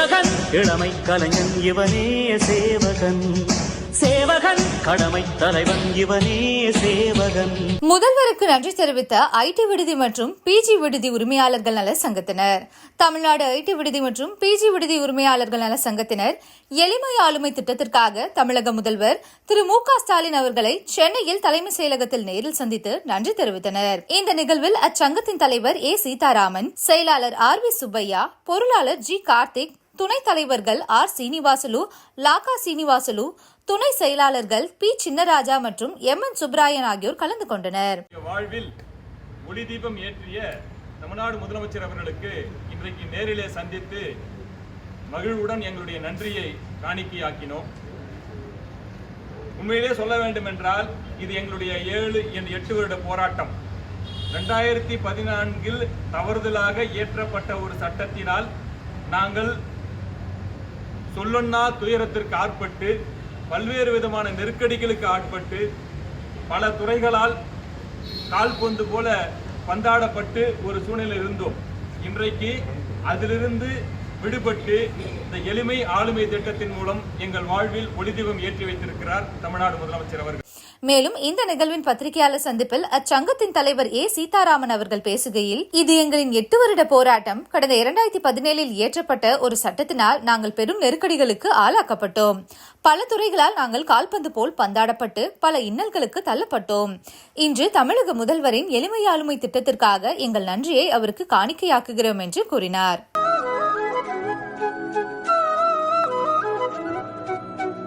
சேவகன். இளமை கலைஞன் இவனே சேவகன். சேவகன். கடமை தலைவன் இவனே சேவகன். முதல்வருக்கு நன்றி தெரிவித்த ஐடி விடுதி மற்றும் பிஜி விடுதி உரிமையாளர்கள் நல சங்கத்தினர். தமிழ்நாடு ஐடி விடுதி மற்றும் பிஜி விடுதி உரிமையாளர்கள் நல சங்கத்தினர் எளிமை ஆளுமை திட்டத்திற்காக தமிழக முதல்வர் திரு மு க ஸ்டாலின் அவர்களை சென்னையில் தலைமை செயலகத்தில் நேரில் சந்தித்து நன்றி தெரிவித்தனர். இந்த நிகழ்வில் அச்சங்கத்தின் தலைவர் ஏ சீதாராமன் செயலாளர் ஆர் வி சுப்பையா பொருளாளர் ஜி கார்த்திக் துணைத் தலைவர்கள் ஆர். சீனிவாசலு லாகா சீனிவாசலு துணை செயலாளர்கள் பி. சின்னராஜா மற்றும் எம். என். சுப்ராயன் ஆகியோர் கலந்து கொண்டனர். வாழ்வில் ஒளி தீபம் ஏற்றிய தமிழ்நாடு முதலமைச்சர் அவர்களுக்கு இன்றைக்கு நேரிலே சந்தித்து மகிழ்வுடன் எங்களுடைய நன்றியை காணிக்கையாக்கினோம். உண்மையிலே சொல்ல வேண்டும் என்றால் இது எங்களுடைய ஏழு என் எட்டு வருட போராட்டம். ரெண்டாயிரத்தி பதினான்கில் தவறுதலாக இயற்றப்பட்ட ஒரு சட்டத்தினால் நாங்கள் சொல்லொன்னா துயரத்திற்கு ஆட்பட்டு பல்வேறு விதமான நெருக்கடிகளுக்கு ஆட்பட்டு பல துறைகளால் கால்பந்து போல பந்தாடப்பட்டு ஒரு சூழ்நிலை இருந்தோம். இன்றைக்கு அதிலிருந்து விடுபட்டு இந்த எளிமை ஆளுமை திட்டத்தின் மூலம் எங்கள் வாழ்வில் ஒளிதீபம் ஏற்றி வைத்திருக்கிறார் தமிழ்நாடு முதலமைச்சர் அவர்கள். மேலும் இந்த நிகழ்வின் பத்திரிகையாளர் சந்திப்பில் அச்சங்கத்தின் தலைவர் ஏ. சீதாராமன் அவர்கள் பேசுகையில் இது எங்களின் எட்டு வருட போராட்டம். கடந்த இரண்டாயிரத்தி பதினேழில் இயற்றப்பட்ட ஒரு சட்டத்தினால் நாங்கள் பெரும் நெருக்கடிகளுக்கு ஆளாக்கப்பட்டோம். பல துறைகளால் நாங்கள் கால்பந்து போல் பந்தாடப்பட்டு பல இன்னல்களுக்கு தள்ளப்பட்டோம். இன்று தமிழக முதல்வரின் எளிமை ஆளுமை திட்டத்திற்காக எங்கள் நன்றியை அவருக்கு காணிக்கையாக்குகிறோம் என்று கூறினார்.